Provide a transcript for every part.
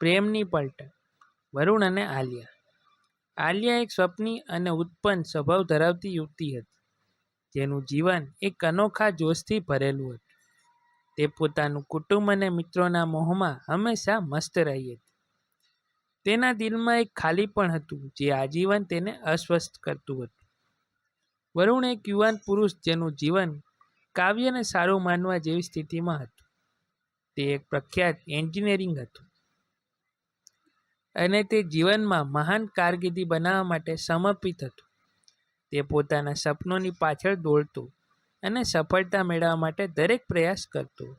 પ્રેમની પલટન વરુણ અને આલિયા. આલિયા એક સ્વપ્ની અને ઉત્પન્ન સ્વભાવ ધરાવતી યુવતી હતી, જેનું જીવન એક અનોખા જોશથી ભરેલું હતું. તે પોતાનું કુટુંબ અને મિત્રોના મોહમાં હંમેશા મસ્ત રહી હતી. તેના દિલમાં એક ખાલી પણ હતું, જે આજીવન તેને અસ્વસ્થ કરતું હતું. વરુણ એક યુવાન પુરુષ જેનું જીવન કાવ્યને સારું માનવા જેવી સ્થિતિમાં હતું. તે એક પ્રખ્યાત એન્જિનિયરિંગ હતું. અને તે જીવનમાં મહાન કારકિર્દી બનાવવા માટે સમર્પિત હતું. તે પોતાના સપનોની પાછળ દોડતું અને સફળતા મેળવવા માટે દરેક પ્રયાસ કરતો.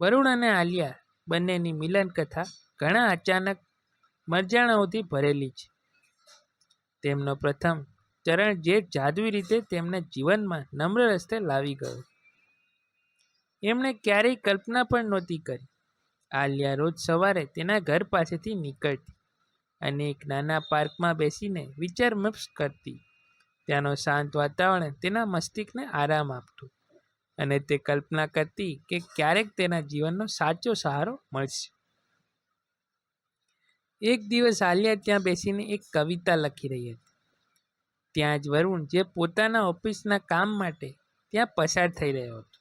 વરુણ અને આલિયા બંનેની મિલન કથા ઘણા અચાનક મરજાણાઓથી ભરેલી છે. તેમનો પ્રથમ ચરણ જે જાદવી રીતે તેમને જીવનમાં નમ્ર રસ્તે લાવી ગયો. એમણે ક્યારેય કલ્પના પણ નહોતી કરી. આલિયા રોજ સવારે તેના ઘર પાસેથી નીકળતી અને એક નાના પાર્કમાં બેસીને વિચાર વિમર્શ કરતી. ત્યાંનો શાંત વાતાવરણ તેના મસ્તિષ્કને આરામ આપતું અને તે કલ્પના કરતી કે ક્યારેક તેના જીવનનો સાચો સહારો મળશે. એક દિવસ આલિયા ત્યાં બેસીને એક કવિતા લખી રહી હતી. ત્યાં જ વરુણ જે પોતાના ઓફિસના કામ માટે ત્યાં પસાર થઈ રહ્યો હતો.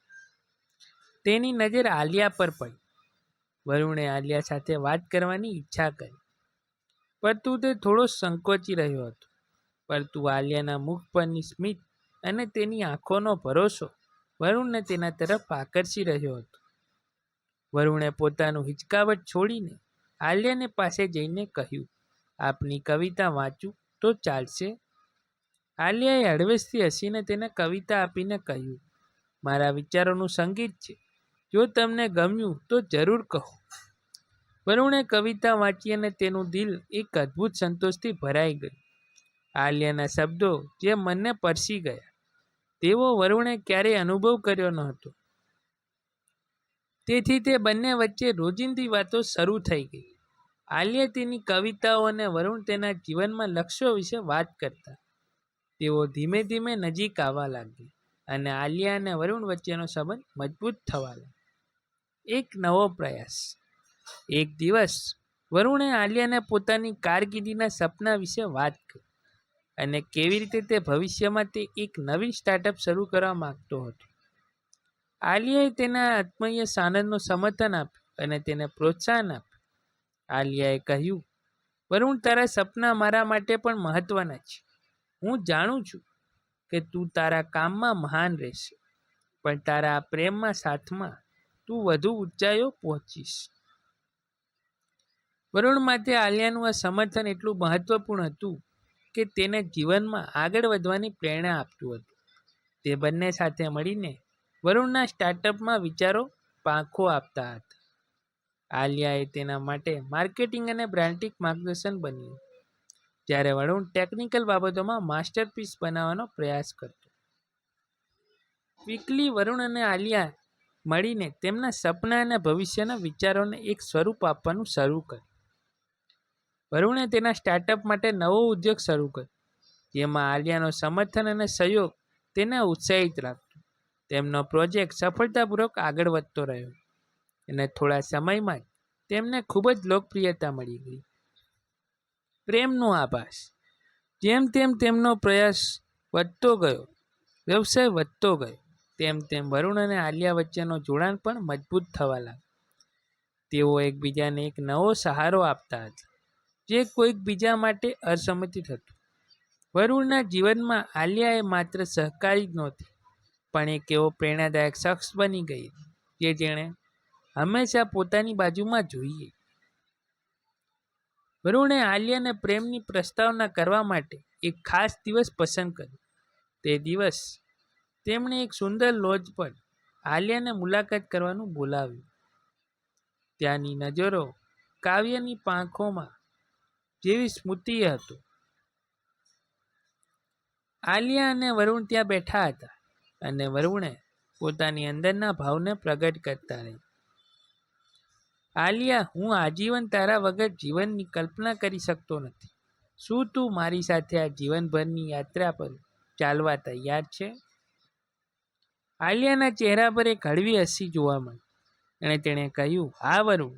તેની નજર આલિયા પર પડી. વરુણે આલિયા સાથે વાત કરવાની ઈચ્છા કરી. પરંતુ તે થોડો સંકોચી રહ્યો હતો. પરંતુ આલિયાના મુખ પરની સ્મિત અને તેની આંખોનો ભરોસો વરુણને તેના તરફ આકર્ષી રહ્યો હતો. વરુણે પોતાનું હિચકાવટ છોડીને આલિયાને પાસે જઈને કહ્યું, આપની કવિતા વાંચું તો ચાલશે? આલિયાએ હળવેશથી હસીને તેને કવિતા આપીને કહ્યું, મારા વિચારોનું સંગીત છે. જો તમને ગમ્યું તો જરૂર કહો. વરુણે કવિતા વાંચી અને તેનું દિલ એક અદ્ભુત સંતોષથી ભરાઈ ગયું. આલિયાના શબ્દો જે મનને પરસી ગયા. તેવો વરુણે ક્યારેય અનુભવ કર્યો ન હતો. તેથી તે બંને વચ્ચે રોજિંદી વાતો શરૂ થઈ ગઈ. આલિયા તેની કવિતાઓ અને વરુણ તેના જીવનમાં લક્ષ્યો વિશે વાત કરતા. તેઓ ધીમે ધીમે નજીક આવવા લાગ્યા અને આલિયા અને વરુણ વચ્ચેનો સંબંધ મજબૂત થવા લાગ્યો. એક નવો પ્રયાસ. એક દિવસ વરુણે આલિયાને પોતાની કારકિર્દીના સપના વિશે વાત કરી અને કેવી રીતે તે ભવિષ્યમાં તે એક નવી સ્ટાર્ટઅપ શરૂ કરવા માગતો હતો. આલિયાએ તેના આત્મીય સાનંદનું સમર્થન આપ્યું અને તેને પ્રોત્સાહન આપ્યું. આલિયાએ કહ્યું, વરુણ, તારા સપના મારા માટે પણ મહત્વના છે. હું જાણું છું કે તું તારા કામમાં મહાન રહેશે, પણ તારા પ્રેમમાં સાથમાં તું વધુ ઊંચાઈઓ પહોંચીશ. વરુણ માટે આલિયાનું આ સમર્થન એટલું મહત્વપૂર્ણ હતું કે તેને જીવનમાં આગળ વધવાની પ્રેરણા આપતું હતું. તે બંને સાથે મળીને વરુણના સ્ટાર્ટઅપમાં વિચારો પાંખો આપતા હતા. આલિયાએ તેના માટે માર્કેટિંગ અને બ્રાન્ડિંગ માર્ગદર્શન બન્યું. જ્યારે વરુણ ટેકનિકલ બાબતોમાં માસ્ટરપીસ બનાવવાનો પ્રયાસ કરતો. વીકલી વરુણ અને આલિયા મળીને તેમના સપના અને ભવિષ્યના વિચારોને એક સ્વરૂપ આપવાનું શરૂ કર્યું. વરુણે તેના સ્ટાર્ટઅપ માટે નવો ઉદ્યોગ શરૂ કર્યો. જેમાં આલિયાનો સમર્થન અને સહયોગ તેને ઉત્સાહિત રાખતો તેમનો પ્રોજેક્ટ સફળતાપૂર્વક આગળ વધતો રહ્યો અને થોડા સમયમાં જ તેમને ખૂબ જ લોકપ્રિયતા મળી ગઈ. પ્રેમનો આભાસ. જેમ તેમ તેમનો પ્રયાસ વધતો ગયો, વ્યવસાય વધતો ગયો તેમ તેમ વરુણ અને આલિયા વચ્ચેનો જોડાણ પણ મજબૂત થવા લાગ્યું. તેઓ એકબીજાને એક નવો સહારો આપતા હતા, જે કોઈક બીજા માટે અસંમતિત હતું. વરુણના જીવનમાં આલિયા એ માત્ર સહકારી જ નહોતી, પણ એક એવો પ્રેરણાદાયક શખ્સ બની ગઈ, જે જેણે હંમેશા પોતાની બાજુમાં જોઈએ. વરુણે આલિયાને પ્રેમની પ્રસ્તાવના કરવા માટે એક ખાસ દિવસ પસંદ કર્યો. તે દિવસ તેમણે એક સુંદર લોજ પર આલિયાને મુલાકાત કરવાનું બોલાવ્યું. ત્યાંની નજરો કાવ્યની પાંખોમાં જેવી સ્મૃતિ હતું. આલિયા અને વરુણ ત્યાં બેઠા હતા અને વરુણે પોતાની અંદરના ભાવને પ્રગટ કરતા રહી. આલિયા, હું આજીવન તારા વગર જીવનની કલ્પના કરી શકતો નથી. શું તું મારી સાથે આ જીવનભરની યાત્રા પર ચાલવા તૈયાર છે? આલિયાના ચહેરા પર એક હળવી હસી જોવા મળી. અને તેણે કહ્યું, હા, વરુણ,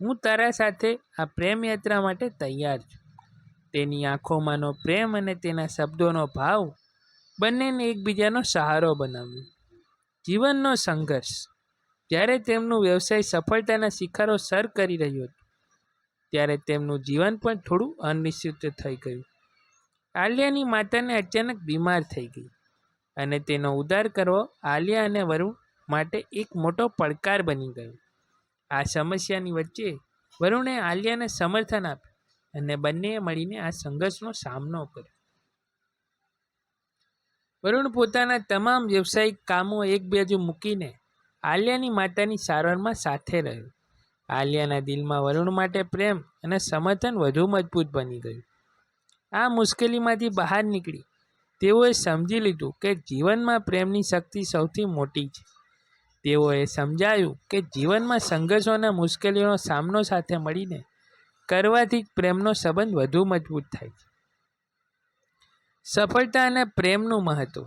હું તારા સાથે આ પ્રેમ યાત્રા માટે તૈયાર છું. તેની આંખોમાંનો પ્રેમ અને તેના શબ્દોનો ભાવ બંનેને એકબીજાનો સહારો બનાવ્યો. જીવનનો સંઘર્ષ. જ્યારે તેમનું વ્યવસાય સફળતાના શિખરો સર કરી રહ્યો હતો, ત્યારે તેમનું જીવન પણ થોડું અનિશ્ચિત થઈ ગયું. આલિયાની માતાને અચાનક બીમાર થઈ ગઈ. અને તેનો ઉદ્ધાર કરવો આલિયા અને વરુણ માટે એક મોટો પડકાર બની ગયો. આ સમસ્યાની વચ્ચે વરુણે આલિયાને સમર્થન આપ્યું અને બંનેએ મળીને આ સંઘર્ષનો સામનો કર્યો. વરુણ પોતાના તમામ વ્યવસાયિક કામો એક બાજુ મૂકીને આલિયાની માતાની સારવારમાં સાથે રહ્યો. આલિયાના દિલમાં વરુણ માટે પ્રેમ અને સમર્થન વધુ મજબૂત બની ગયું. આ મુશ્કેલીમાંથી બહાર નીકળી તેઓએ સમજી લીધું કે જીવનમાં પ્રેમની શક્તિ સૌથી મોટી છે. તેઓએ સમજાયું કે જીવનમાં સંઘર્ષો અને મુશ્કેલીઓનો સામનો સાથે મળીને કરવાથી પ્રેમનો સંબંધ વધુ મજબૂત થાય છે. સફળતા અને પ્રેમનું મહત્વ.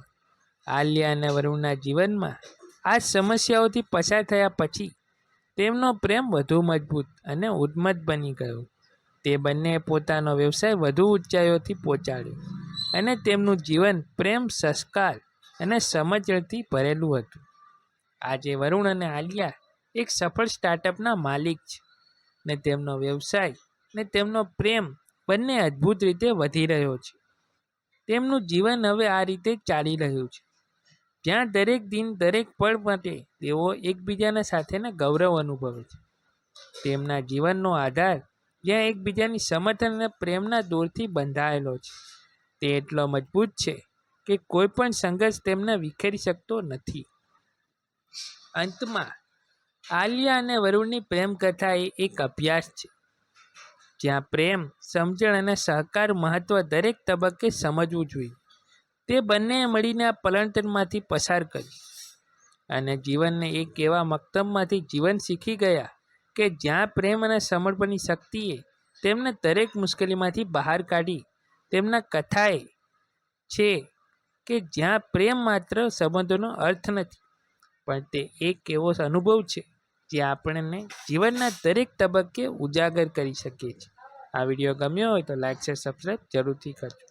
આલિયા અને વરુણના જીવનમાં આ સમસ્યાઓથી પસાર થયા પછી તેમનો પ્રેમ વધુ મજબૂત અને ઉદ્મત બની ગયો. તે બંને પોતાનો વ્યવસાય વધુ ઊંચાઈઓથી પહોંચાડ્યો. અને તેમનું જીવન પ્રેમ, સંસ્કાર અને સમજણથી ભરેલું હતું. આજે વરુણ અને આલિયા એક સફળ સ્ટાર્ટઅપના માલિક છે ને તેમનો વ્યવસાય ને તેમનો પ્રેમ બંને અદ્ભુત રીતે વધી રહ્યો છે. તેમનું જીવન હવે આ રીતે ચાલી રહ્યું છે. જ્યાં દરેક દિન, દરેક પળ માટે તેઓ એકબીજાના સાથેના ગૌરવ અનુભવે છે. તેમના જીવનનો આધાર જ્યાં એકબીજાની સમર્થન અને પ્રેમના દોરથી બંધાયેલો છે. તે એટલો મજબૂત છે કે કોઈ પણ સંઘર્ષ તેમને વિખેરી શકતો નથી. અંતમાં, આલિયા અને વરુણની પ્રેમ કથા એ એક અભ્યાસ છે, જ્યાં પ્રેમ, સમજણ અને સહકાર મહત્વ દરેક તબક્કે સમજવું જોઈએ. તે બંનેએ મળીને આ પલંટનમાંથી પસાર કરી અને જીવનને એક એવા મક્તબમાંથી જીવન શીખી ગયા કે જ્યાં પ્રેમ અને સમર્પણની શક્તિએ તેમને દરેક મુશ્કેલીમાંથી બહાર કાઢી તેમના કથાએ છે કે જ્યાં પ્રેમ માત્ર સંબંધોનો અર્થ નથી, પણ તે એક એવો અનુભવ છે જે આપણને જીવનના દરેક તબક્કે ઉજાગર કરી શકીએ છીએ આ વીડિયો ગમ્યો હોય તો લાઈક, શેર સબસ્ક્રાઈબ જરૂરથી કરજો.